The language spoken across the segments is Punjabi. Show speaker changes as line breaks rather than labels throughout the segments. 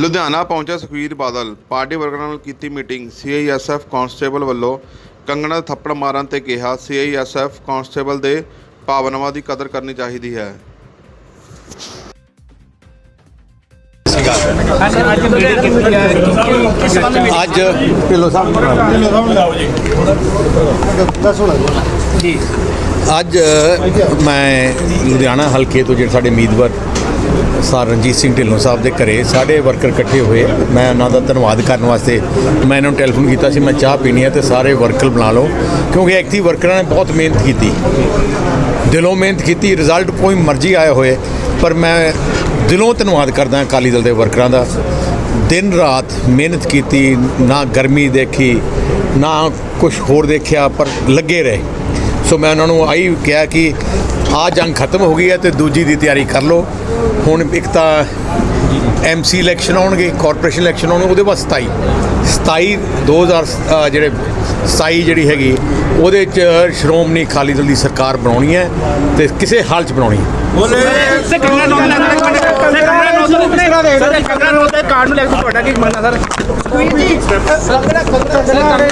ਲੁਧਿਆਣਾ ਪਹੁੰਚਿਆ ਸੁਖਬੀਰ ਬਾਦਲ। ਪਾਰਟੀ ਵਰਕਰਾਂ ਨਾਲ ਕੀਤੀ ਮੀਟਿੰਗ। ਸੀਆਈਐਸਐਫ ਕਾਂਸਟੇਬਲ ਵੱਲੋਂ ਕੰਗਣਾ ਦੇ ਥੱਪੜ ਮਾਰਨ ਤੇ ਕਿਹਾ ਸੀਆਈਐਸਐਫ ਕਾਂਸਟੇਬਲ ਦੇ ਭਾਵਨਾਵਾਂ ਦੀ ਕਦਰ ਕਰਨੀ ਚਾਹੀਦੀ ਹੈ।
ਅੱਜ
ਢਿੱਲੋਂ ਸਾਹਿਬ
ਜੀ।
ਅੱਜ ਮੈਂ ਲੁਧਿਆਣਾ ਹਲਕੇ ਤੋਂ ਜਿਹੜੇ ਸਾਡੇ ਉਮੀਦਵਾਰ ਸਰ ਰਣਜੀਤ ਸਿੰਘ ਢਿੱਲੋਂ ਸਾਹਿਬ ਦੇ ਘਰੇ ਸਾਡੇ ਵਰਕਰ ਇਕੱਠੇ ਹੋਏ। ਮੈਂ ਉਹਨਾਂ ਦਾ ਧੰਨਵਾਦ ਕਰਨ ਵਾਸਤੇ ਮੈਂ ਇਹਨਾਂ ਨੂੰ ਟੈਲੀਫੋਨ ਕੀਤਾ ਸੀ, ਮੈਂ ਚਾਹ ਪੀਣੀ ਹੈ ਤੇ ਸਾਰੇ ਵਰਕਰ ਬੁਲਾ ਲਓ, ਕਿਉਂਕਿ ਐਕਟਿਵ ਵਰਕਰਾਂ ਨੇ ਬਹੁਤ ਮਿਹਨਤ ਕੀਤੀ। ਦਿਲੋਂ ਮਿਹਨਤ ਕੀਤੀ ਰਿਜ਼ਲਟ ਕੋਈ ਮਰਜ਼ੀ ਆਇਆ ਹੋਏ, ਪਰ ਮੈਂ ਦਿਲੋਂ ਧੰਨਵਾਦ ਕਰਦਾ ਅਕਾਲੀ ਦਲ ਦੇ ਵਰਕਰਾਂ ਦਾ। ਦਿਨ ਰਾਤ ਮਿਹਨਤ ਕੀਤੀ, ਨਾ ਗਰਮੀ ਦੇਖੀ, ਨਾ ਕੁਝ ਹੋਰ ਦੇਖਿਆ, ਪਰ ਲੱਗੇ ਰਹੇ। ਸੋ ਮੈਂ ਉਹਨਾਂ ਨੂੰ ਆਈ ਕਿਹਾ ਕਿ ਆ ਜੰਗ ਖਤਮ ਹੋ ਗਈ ਹੈ ਤੇ ਦੂਜੀ ਦੀ ਤਿਆਰੀ ਕਰ ਲਓ। ਹੁਣ ਇੱਕ ਤਾਂ ਐਮਸੀ ਇਲੈਕਸ਼ਨ ਆਉਣਗੇ ਕਾਰਪੋਰੇਸ਼ਨ ਇਲੈਕਸ਼ਨ ਆਉਣਗੇ ਉਹਦੇ ਬਾਅਦ 27 27 2000 ਅ, ਜਿਹੜੇ 27 ਜਿਹੜੀ ਹੈਗੀ ਉਹਦੇ ਚ ਸ਼੍ਰੋਮਣੀ ਅਕਾਲੀ ਦਲ ਦੀ ਸਰਕਾਰ ਬਣਾਉਣੀ ਹੈ ਤੇ ਕਿਸੇ ਹਾਲ ਚ ਬਣਾਉਣੀ ਹੈ।
ਸੇ ਕੰਗਣਾ ਨੋਟ ਲੈ ਕੇ ਸੇ ਕੰਗਣਾ ਨੋਟ ਸਰ ਕੰਗਣਾ ਨੋਟ ਦੇ ਕਾਰਡ ਨੂੰ ਲੈ ਕੇ ਤੁਹਾਡਾ ਕੀ ਮੰਨਣਾ ਸਰ? ਜੀ ਸਰ ਕੰਗਣਾ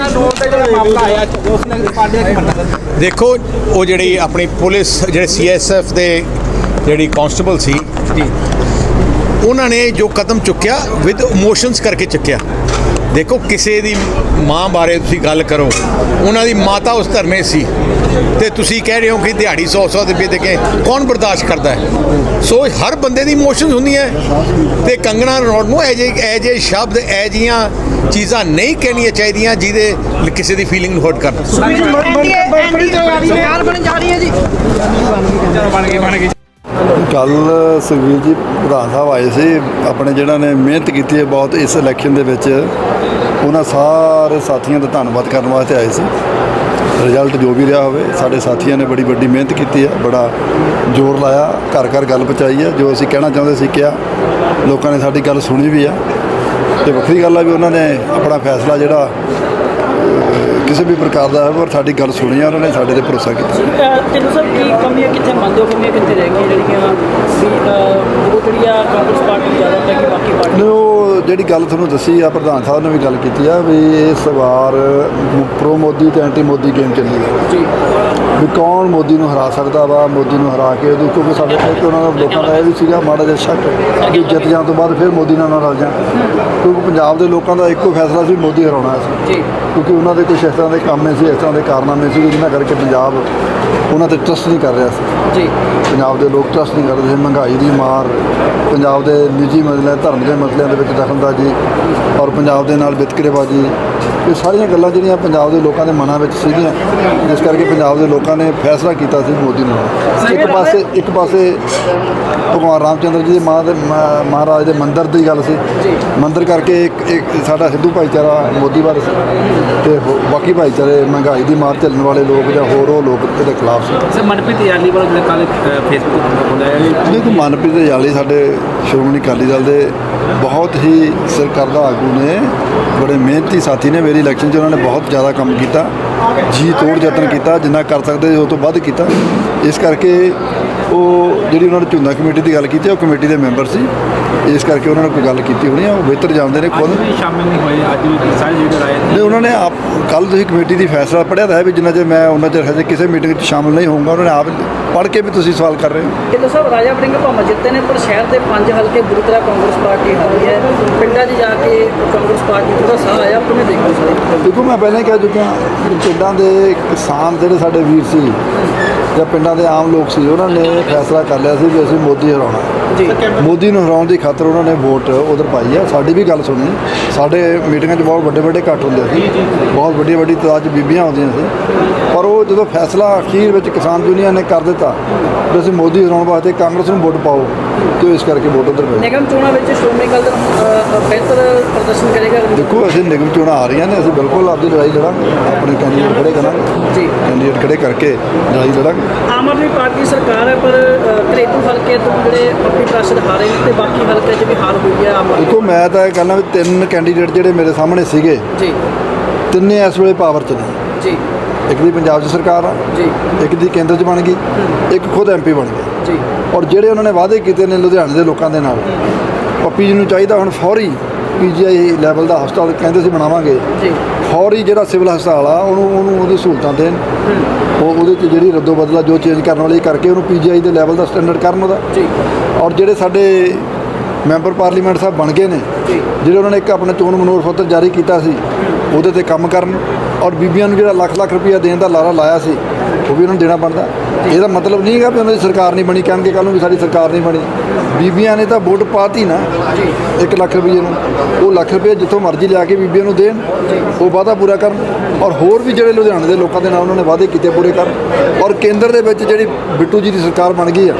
ਨੋਟ ਦਾ ਜਿਹੜਾ ਮਾਮਲਾ ਆਇਆ ਉਸ ਨੇ ਪਾਰਟੀ ਦਾ ਕੀ ਮੰਨਣਾ ਸਰ?
ਦੇਖੋ ਉਹ ਜਿਹੜੀ ਆਪਣੀ ਪੁਲਿਸ ਜਿਹੜੇ ਸੀਐਸਐਫ ਦੇ ਜਿਹੜੀ ਕਾਂਸਟੇਬਲ ਸੀ
ਜੀ।
ਉਹਨਾਂ ਨੇ ਜੋ ਕਦਮ ਚੁੱਕਿਆ ਵਿਦ ਇਮੋਸ਼ਨਸ ਕਰਕੇ ਚੁੱਕਿਆ। ਦੇਖੋ ਕਿਸੇ ਦੀ ਮਾਂ ਬਾਰੇ ਤੁਸੀਂ ਗੱਲ ਕਰੋ। ਉਹਨਾਂ ਦੀ ਮਾਤਾ ਉਸ ਧਰਮੇ ਸੀ। ਤੇ ਤੁਸੀਂ ਕਹਿ ਰਹੇ ਹੋ ਕਿ ਦਿਹਾੜੀ 100 100 ਰੁਪਏ ਦੇ ਕੇ ਕੌਣ ਬਰਦਾਸ਼ਤ ਕਰਦਾ ਹੈ? ਸੋ ਹਰ ਬੰਦੇ ਦੀ ਇਮੋਸ਼ਨਸ ਹੁੰਦੀਆਂ ਤੇ ਕੰਗਣਾ ਰਣੌਤ ਨੂੰ ਇਹ ਜੇ ਇਹ ਜੇ ਸ਼ਬਦ ਇਹ ਜੀਆਂ ਚੀਜ਼ਾਂ ਨਹੀਂ ਕਹਿਣੀਆਂ ਚਾਹੀਦੀਆਂ ਜਿਹਦੇ ਕਿਸੇ ਦੀ ਫੀਲਿੰਗ ਨੂੰ ਹਰਟ ਕਰਨ।
ਸਰਕਾਰ ਬਣ ਜਾ ਰਹੀ ਹੈ ਜੀ।
ਚਲੋ ਬਣ ਗਈ ਬਣ ਗਈ।
ਕੱਲ ਸੁਖਬੀਰ ਜੀ ਪ੍ਰਧਾਨ ਸਾਹਿਬ ਆਏ ਸੀ, ਆਪਣੇ ਜਿਹੜਾ ਨੇ ਮਿਹਨਤ ਕੀਤੀ ਹੈ ਬਹੁਤ ਇਸ ਇਲੈਕਸ਼ਨ ਦੇ ਵਿੱਚ, ਉਹਨਾਂ ਸਾਰੇ ਸਾਥੀਆਂ ਦਾ ਧੰਨਵਾਦ ਕਰਨ ਵਾਸਤੇ ਆਏ ਸੀ। ਰਿਜ਼ਲਟ ਜੋ ਵੀ ਰਿਹਾ ਹੋਵੇ, ਸਾਡੇ ਸਾਥੀਆਂ ਨੇ ਬੜੀ ਵੱਡੀ ਮਿਹਨਤ ਕੀਤੀ ਹੈ, ਬੜਾ ਜ਼ੋਰ ਲਾਇਆ ਘਰ ਘਰ ਗੱਲ ਪਹੁੰਚਾਈ ਹੈ, ਜੋ ਅਸੀਂ ਕਹਿਣਾ ਚਾਹੁੰਦੇ ਸੀ ਕਿਹਾ, ਲੋਕਾਂ ਨੇ ਸਾਡੀ ਗੱਲ ਸੁਣੀ ਵੀ ਆ। ਤੇ ਵੱਖਰੀ ਗੱਲ ਆ ਵੀ ਉਹਨਾਂ ਨੇ ਆਪਣਾ ਫੈਸਲਾ ਜਿਹੜਾ ਕਿਸੇ ਵੀ ਪ੍ਰਕਾਰ ਦਾ ਹੈ ਪਰ ਸਾਡੀ ਗੱਲ ਸੁਣੀ ਆ ਉਹਨਾਂ ਨੇ ਸਾਡੇ ਤੇ ਭਰੋਸਾ ਕੀਤਾ।
ਤੈਨੂੰ ਸਭ ਕੀ ਕਮੀਆਂ ਕਿੱਥੇ ਮੰਨਦੇ ਹੋ? ਕਮੀਆਂ ਕਿੱਥੇ ਰਹਿ ਗਈਆਂ ਜਿਹੜੀਆਂ ਵੀ ਉਹ ਜਿਹੜੀਆਂ ਕਾਂਗਰਸ ਪਾਰਟੀ ਜ਼ਿਆਦਾ ਗਈ ਬਾਕੀ ਪਾਰਟੀ
ਜਿਹੜੀ ਗੱਲ ਤੁਹਾਨੂੰ ਦੱਸੀ ਆ ਪ੍ਰਧਾਨ ਸਾਹਿਬ ਨੇ ਵੀ ਗੱਲ ਕੀਤੀ ਆ ਵੀ ਇਸ ਵਾਰ ਪ੍ਰੋ ਮੋਦੀ ਤੇ ਐਂਟੀ ਮੋਦੀ ਗੇਮ ਚੱਲੀ
ਜੀ।
ਵੀ ਕੌਣ ਮੋਦੀ ਨੂੰ ਹਰਾ ਸਕਦਾ ਵਾ ਮੋਦੀ ਨੂੰ ਹਰਾ ਕੇ ਉਹਦੀ ਕਿਉਂਕਿ ਸਾਡੇ ਤੇ ਉਹਨਾਂ ਦਾ ਲੋਕਾਂ ਦਾ ਇਹ ਵੀ ਸੀਗਾ ਮਾੜਾ ਜਿਹਾ ਸ਼ੱਕ ਕਿ ਜਿੱਤ ਜਾਣ ਤੋਂ ਬਾਅਦ ਫਿਰ ਮੋਦੀ ਨਾਲ ਨਾ ਰਲ ਜਾਣ। ਕਿਉਂਕਿ ਪੰਜਾਬ ਦੇ ਲੋਕਾਂ ਦਾ ਇੱਕੋ ਫੈਸਲਾ ਸੀ ਮੋਦੀ ਹਰਾਉਣਾ ਸੀ।
ਜੀ।
ਕਿਉਂਕਿ ਉਹਨਾਂ ਦੇ ਕੁਝ ਇਸ ਤਰ੍ਹਾਂ ਦੇ ਕੰਮ ਸੀ ਇਸ ਤਰ੍ਹਾਂ ਦੇ ਕਾਰਨਾਮੇ ਸੀ ਜਿਨ੍ਹਾਂ ਕਰਕੇ ਪੰਜਾਬ ਉਹਨਾਂ ਤੇ ਟਰਸਟ ਨਹੀਂ ਕਰ ਰਿਹਾ ਸੀ।
ਜੀ।
ਪੰਜਾਬ ਦੇ ਲੋਕ ਟਰਸਟ ਨਹੀਂ ਕਰਦੇ ਸੀ ਮਹਿੰਗਾਈ ਦੀ ਮਾਰ ਪੰਜਾਬ ਦੇ ਨਿੱਜੀ ਮਸਲਿਆਂ ਧਰਮ ਦੇ ਮਸਲਿਆਂ ਦੇ ਵਿੱਚ ਦਖਲਅੰਦਾਜ਼ੀ ਔਰ ਪੰਜਾਬ ਦੇ ਨਾਲ ਵਿਤਕਰੇਬਾਜ਼ੀ ਇਹ ਸਾਰੀਆਂ ਗੱਲਾਂ ਜਿਹੜੀਆਂ ਪੰਜਾਬ ਦੇ ਲੋਕਾਂ ਦੇ ਮਨਾਂ ਵਿੱਚ ਸੀਗੀਆਂ ਜਿਸ ਕਰਕੇ ਪੰਜਾਬ ਦੇ ਲੋਕਾਂ ਨੇ ਫੈਸਲਾ ਕੀਤਾ ਸੀ ਮੋਦੀ ਨੂੰ ਇੱਕ ਪਾਸੇ ਇੱਕ ਪਾਸੇ ਭਗਵਾਨ ਰਾਮਚੰਦਰ ਜੀ ਦੇ ਦੇ ਮਹਾਰਾਜ ਦੇ ਮੰਦਿਰ ਦੀ ਗੱਲ ਸੀ। ਮੰਦਿਰ ਕਰਕੇ ਇੱਕ ਇੱਕ ਸਾਡਾ ਹਿੰਦੂ ਭਾਈਚਾਰਾ ਮੋਦੀ ਵੱਲ ਸੀ ਤੇ ਬਾਕੀ ਭਾਈਚਾਰੇ ਮਹਿੰਗਾਈ ਦੀ ਮਾਰ ਝੱਲਣ ਵਾਲੇ ਲੋਕ ਜਾਂ ਹੋਰ ਉਹ ਲੋਕ ਇਹਦੇ ਖਿਲਾਫ ਸੀ।
ਸਰ ਮਨਪ੍ਰੀਤ ਯਾਲੀ ਵੱਲੋਂ ਜਿਹੜਾ ਕੱਲ ਫੇਸਬੁੱਕ ਤੇ ਬੋਲਿਆ ਹੈ
ਦੇਖੋ ਮਨਪ੍ਰੀਤ ਜਾਲੀ ਸਾਡੇ ਸ਼੍ਰੋਮਣੀ ਅਕਾਲੀ ਦਲ ਦੇ ਬਹੁਤ ਹੀ ਸਰਕਰਦਾ ਆਗੂ ਨੇ ਬੜੇ ਮਿਹਨਤੀ ਸਾਥੀ ਨੇ ਮੇਰੀ ਇਲੈਕਸ਼ਨ 'ਚ ਉਹਨਾਂ ਨੇ ਬਹੁਤ ਜ਼ਿਆਦਾ ਕੰਮ ਕੀਤਾ ਜੀ ਤੋੜ ਯਤਨ ਕੀਤਾ ਜਿੰਨਾ ਕਰ ਸਕਦੇ ਉਹ ਤੋਂ ਵੱਧ ਕੀਤਾ। ਇਸ ਕਰਕੇ ਉਹ ਜਿਹੜੀ ਉਹਨਾਂ ਨੇ ਚੁਣਦਾ ਕਮੇਟੀ ਦੀ ਗੱਲ ਕੀਤੀ ਉਹ ਕਮੇਟੀ ਦੇ ਮੈਂਬਰ ਸੀ। ਇਸ ਕਰਕੇ ਉਹਨਾਂ ਨੇ ਕੋਈ ਗੱਲ ਕੀਤੀ ਹੋਣੀ ਆ ਉਹ ਬਿਹਤਰ ਜਾਣਦੇ ਨੇ ਖੁਦ।
ਸ਼ਾਮਿਲ ਨਹੀਂ ਹੋਏ ਅੱਜ ਵੀ ਸਾਰੇ ਲੀਡਰ ਆਏ ਨੇ
ਉਹਨਾਂ ਨੇ ਆਪ ਕੱਲ ਤੁਸੀਂ ਕਮੇਟੀ ਦੀ ਫੈਸਲਾ ਪੜਿਆ ਤਾਂ ਹੈ ਵੀ ਜਿੰਨਾ ਚਿਰ ਮੈਂ ਉਹਨਾਂ ਚਿਰ ਹਜੇ ਕਿਸੇ ਮੀਟਿੰਗ 'ਚ ਸ਼ਾਮਲ ਨਹੀਂ ਹੋਊਂਗਾ ਉਹਨਾਂ ਨੇ ਆਪ ਪੜ੍ਹ ਕੇ ਵੀ ਤੁਸੀਂ ਸਵਾਲ ਕਰ ਰਹੇ ਹੋ?
ਢਿੱਲੋਂ ਸਾਹਿਬ ਰਾਜਾ ਵੜਿੰਗ ਭਾਵੇਂ ਜਿੱਤੇ ਨੇ ਪਰ ਸ਼ਹਿਰ ਦੇ ਪੰਜ ਹਲਕੇ ਬੁਰੀ ਤਰ੍ਹਾਂ ਕਾਂਗਰਸ ਪਾਰਟੀ ਹਾਰੀ ਹੈ। ਪਿੰਡਾਂ 'ਚ ਜਾ ਕੇ ਕਾਂਗਰਸ ਪਾਰਟੀ ਥੋੜਾ ਸਾਹ ਆਇਆ ਕਿਵੇਂ ਦੇਖੋ ਸਾਰੇ
ਦੇਖੋ ਮੈਂ ਪਹਿਲਾਂ ਹੀ ਕਹਿ ਚੁੱਕਿਆ ਕਿ ਪਿੰਡਾਂ ਦੇ ਕਿਸਾਨ ਜਿਹੜੇ ਸਾਡੇ ਵੀਰ ਸੀ ਜਾਂ ਪਿੰਡਾਂ ਦੇ ਆਮ ਲੋਕ ਸੀ ਉਹਨਾਂ ਨੇ ਫੈਸਲਾ ਕਰ ਲਿਆ ਸੀ ਵੀ ਅਸੀਂ ਮੋਦੀ ਹਰਾਉਣਾ।
ਜੀ।
ਮੋਦੀ ਨੂੰ ਹਰਾਉਣ ਦੀ ਖਾਤਰ ਉਹਨਾਂ ਨੇ ਵੋਟ ਉਧਰ ਪਾਈ ਆ ਸਾਡੀ ਵੀ ਗੱਲ ਸੁਣੀ ਸਾਡੇ ਮੀਟਿੰਗਾਂ 'ਚ ਬਹੁਤ ਵੱਡੇ ਵੱਡੇ ਇਕੱਠ ਹੁੰਦੇ ਸੀ। ਬਹੁਤ ਵੱਡੀ ਵੱਡੀ ਤਾਦਾਦ 'ਚ ਬੀਬੀਆਂ ਆਉਂਦੀਆਂ ਸੀ। ਪਰ ਉਹ ਜਦੋਂ ਫੈਸਲਾ ਅਖੀਰ ਵਿੱਚ ਕਿਸਾਨ ਯੂਨੀਅਨ ਨੇ ਕਰ ਦਿੱਤਾ ਵੀ ਅਸੀਂ ਮੋਦੀ ਹਰਾਉਣ ਵਾਸਤੇ ਕਾਂਗਰਸ ਨੂੰ ਵੋਟ ਪਾਓ ਤੇ ਇਸ ਕਰਕੇ ਵੋਟ ਉਧਰ ਪਈ।
ਨਿਗਮ ਚੋਣਾਂ ਵਿੱਚ ਸ਼੍ਰੋਮਣੀ ਅਕਾਲੀ ਦਲ ਬਿਹਤਰ ਪ੍ਰਦਰਸ਼ਨ ਕਰੇਗਾ?
ਦੇਖੋ ਅਸੀਂ ਨਿਗਮ ਚੋਣਾਂ ਆ ਰਹੀਆਂ ਨੇ ਅਸੀਂ ਬਿਲਕੁਲ ਆਪਦੀ ਲੜਾਈ ਲੜਾਂਗੇ। ਆਪਣੇ ਕੈਂਡੀਡੇਟ ਖੜੇ ਕਰਾਂਗੇ।
ਜੀ।
ਕੈਂਡੀਡੇਟ ਖੜੇ ਕਰਕੇ ਲੜਾਈ ਲੜਾਂਗੇ।
ਆਮ ਆਦਮੀ ਪਾਰਟੀ ਸਰਕਾਰ ਹੈ ਪਰ ਘਰੇਲੂ ਹਲਕੇ ਤੋਂ ਜਿਹੜੇ ਆਪਣੀ ਪ੍ਰਾਸ਼ਦ ਹਾਰੇ ਨੇ ਤੇ ਬਾਕੀ ਹਲਕੇ 'ਚ ਵੀ ਹਾਰ ਹੋਈ ਹੈ ਆਮ ਆਦਮੀ
ਦੇਖੋ ਮੈਂ ਤਾਂ ਇਹ ਕਹਿੰਦਾ ਵੀ ਤਿੰਨ ਕੈਂਡੀਡੇਟ ਜਿਹੜੇ ਮੇਰੇ ਸਾਹਮਣੇ ਸੀਗੇ
ਜੀ।
ਤਿੰਨੇ ਇਸ ਵੇਲੇ ਪਾਵਰ 'ਚ ਨੇ।
ਜੀ।
ਇੱਕ ਦੀ ਪੰਜਾਬ 'ਚ ਸਰਕਾਰ ਆ
ਜੀ।
ਇੱਕ ਦੀ ਕੇਂਦਰ 'ਚ ਬਣ ਗਈ ਇੱਕ ਖੁਦ ਐਮਪੀ ਬਣ ਗਿਆ
ਜੀ।
ਔਰ ਜਿਹੜੇ ਉਹਨਾਂ ਨੇ ਵਾਅਦੇ ਕੀਤੇ ਨੇ ਲੁਧਿਆਣੇ ਦੇ ਲੋਕਾਂ ਦੇ ਨਾਲ ਪੱਪੀ ਜੀ ਨੂੰ ਚਾਹੀਦਾ ਹੁਣ ਫੌਰੀ ਪੀਜੀਆਈ ਲੈਵਲ ਦਾ ਹਸਪਤਾਲ ਕਹਿੰਦੇ ਸੀ ਬਣਾਵਾਂਗੇ।
ਜੀ।
ਫੌਰੀ ਜਿਹੜਾ ਸਿਵਲ ਹਸਪਤਾਲ ਆ ਉਹਨੂੰ ਉਹਨੂੰ ਉਹਦੀ ਸਹੂਲਤਾਂ ਦੇਣ। ਉਹ ਉਹਦੇ 'ਚ ਜਿਹੜੀ ਰੱਦੋ ਬਦਲਾ ਜੋ ਚੇਂਜ ਕਰਨ ਵਾਲੀ ਕਰਕੇ ਉਹਨੂੰ ਪੀਜੀਆਈ ਦੇ ਲੈਵਲ ਦਾ ਸਟੈਂਡਰਡ ਕਰਨ ਉਹਦਾ।
ਜੀ।
ਔਰ ਜਿਹੜੇ ਸਾਡੇ ਮੈਂਬਰ ਪਾਰਲੀਮੈਂਟ ਸਾਹਿਬ ਬਣ ਗਏ ਨੇ ਜਿਹੜੇ ਉਹਨਾਂ ਨੇ ਇੱਕ ਆਪਣਾ ਚੋਣ ਮਨੋਰ ਪੱਤਰ ਜਾਰੀ ਕੀਤਾ ਸੀ ਉਹਦੇ ਤੇ ਕੰਮ ਕਰਨ। ਔਰ ਬੀਬੀਆਂ ਨੂੰ ਜਿਹੜਾ ਲੱਖ ਲੱਖ ਰੁਪਇਆ ਦੇਣ ਦਾ ਲਾਰਾ ਲਾਇਆ ਸੀ ਉਹ ਵੀ ਉਹਨਾਂ ਨੂੰ ਦੇਣਾ ਬਣਦਾ। ਇਹਦਾ ਮਤਲਬ ਨਹੀਂ ਹੈਗਾ ਵੀ ਉਹਨਾਂ ਦੀ ਸਰਕਾਰ ਨਹੀਂ ਬਣੀ, ਕਹਿਣਗੇ ਕੱਲ ਨੂੰ ਵੀ ਸਾਡੀ ਸਰਕਾਰ ਨਹੀਂ ਬਣੀ। ਬੀਬੀਆਂ ਨੇ ਤਾਂ ਵੋਟ ਪਾਤੀ ਨਾ 1 ਲੱਖ ਰੁਪਏ ਨੂੰ। ਉਹ ਲੱਖ ਰੁਪਏ ਜਿੱਥੋਂ ਮਰਜ਼ੀ ਲਿਆ ਕੇ ਬੀਬੀਆਂ ਨੂੰ ਦੇਣ, ਉਹ ਵਾਅਦਾ ਪੂਰਾ ਕਰਨ। ਔਰ ਹੋਰ ਵੀ ਜਿਹੜੇ ਲੁਧਿਆਣੇ ਦੇ ਲੋਕਾਂ ਦੇ ਨਾਲ ਉਹਨਾਂ ਨੇ ਵਾਅਦੇ ਕੀਤੇ ਪੂਰੇ ਕਰਨ। ਔਰ ਕੇਂਦਰ ਦੇ ਵਿੱਚ ਜਿਹੜੀ ਬਿੱਟੂ ਜੀ ਦੀ ਸਰਕਾਰ ਬਣ ਗਈ ਆ,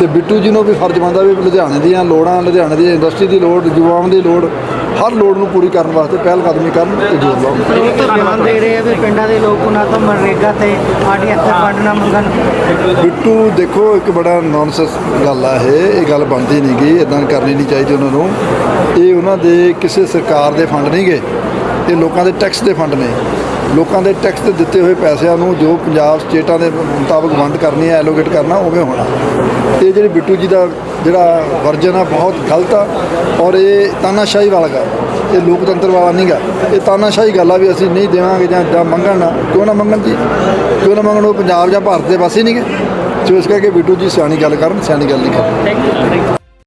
ਤੇ ਬਿੱਟੂ ਜੀ ਨੂੰ ਵੀ ਫਰਜ਼ ਬਣਦਾ ਵੀ ਲੁਧਿਆਣੇ ਦੀਆਂ ਲੋੜਾਂ, ਲੁਧਿਆਣੇ ਦੀ ਇੰਡਸਟਰੀ ਦੀ ਲੋੜ ਯੁਵਾਵਾਂ ਦੀ ਲੋੜ, ਹਰ ਲੋੜ ਨੂੰ ਪੂਰੀ ਕਰਨ ਵਾਸਤੇ ਪਹਿਲ ਕਦਮੀ ਕਰਨ ਤੇ ਜ਼ੋਰ ਲਾਉਣ
ਲੋਕ ਦੇ ਰਹੇ ਆ ਵੀ ਪਿੰਡਾਂ ਦੇ ਲੋਕ ਉਹਨਾਂ ਤੋਂ ਮਨਰੇਗਾ ਤੇ ਪਾਰਟੀ ਇੱਥੇ ਫੰਡ ਨਾ ਮੰਗਣ
ਬਿੱਟੂ, ਦੇਖੋ, ਇੱਕ ਬੜਾ ਨੌਨਸੈਂਸ ਗੱਲ ਆ ਇਹ। ਇਹ ਗੱਲ ਬਣਦੀ ਨਹੀਂ ਗਈ ਇਦਾਂ ਕਰਨੀ ਨਹੀਂ ਚਾਹੀਦੀ ਉਹਨਾਂ ਨੂੰ। ਇਹ ਉਹਨਾਂ ਦੇ ਕਿਸੇ ਸਰਕਾਰ ਦੇ ਫੰਡ ਨਹੀਂ ਗਏ ਇਹ ਲੋਕਾਂ ਦੇ ਟੈਕਸ ਦੇ ਫੰਡ ਨੇ। ਲੋਕਾਂ ਦੇ ਟੈਕਸ ਤੇ ਦਿੱਤੇ ਹੋਏ ਪੈਸਿਆਂ ਨੂੰ ਜੋ ਪੰਜਾਬ ਸਟੇਟਾਂ ਦੇ ਮੁਤਾਬਕ ਵੰਡ ਕਰਨੀ ਹੈ ਐਲੋਕੇਟ ਕਰਨਾ, ਉਵੇਂ ਹੋਣਾ। ਇਹ ਜਿਹੜੀ ਬਿੱਟੂ ਜੀ ਦਾ ਜਿਹੜਾ ਵਰਜਨ ਆ, ਬਹੁਤ ਗਲਤ ਆ। ਔਰ ਇਹ ਤਾਨਾਸ਼ਾਹੀ ਵਾਲਾ ਗਾ ਇਹ ਲੋਕਤੰਤਰ ਵਾਲਾ ਨਹੀਂਗਾ ਇਹ ਤਾਨਾਸ਼ਾਹੀ ਗੱਲ ਆ ਵੀ ਅਸੀਂ ਨਹੀਂ ਦੇਵਾਂਗੇ ਜਾਂ ਜਾਂ ਮੰਗਣ ਨਾ। ਕਿਉਂ ਨਾ ਮੰਗਣ ਜੀ? ਕਿਉਂ ਨਾ ਮੰਗਣ ਉਹ ਪੰਜਾਬ ਜਾਂ ਭਾਰਤ ਦੇ ਵਾਸੀ ਨਹੀਂਗੇ ਸੋ ਇਸ ਕਰਕੇ ਬਿੱਟੂ ਜੀ ਸਿਆਣੀ ਗੱਲ ਕਰਨ, ਸਿਆਣੀ ਗੱਲ ਨਹੀਂ ਕਰਨ।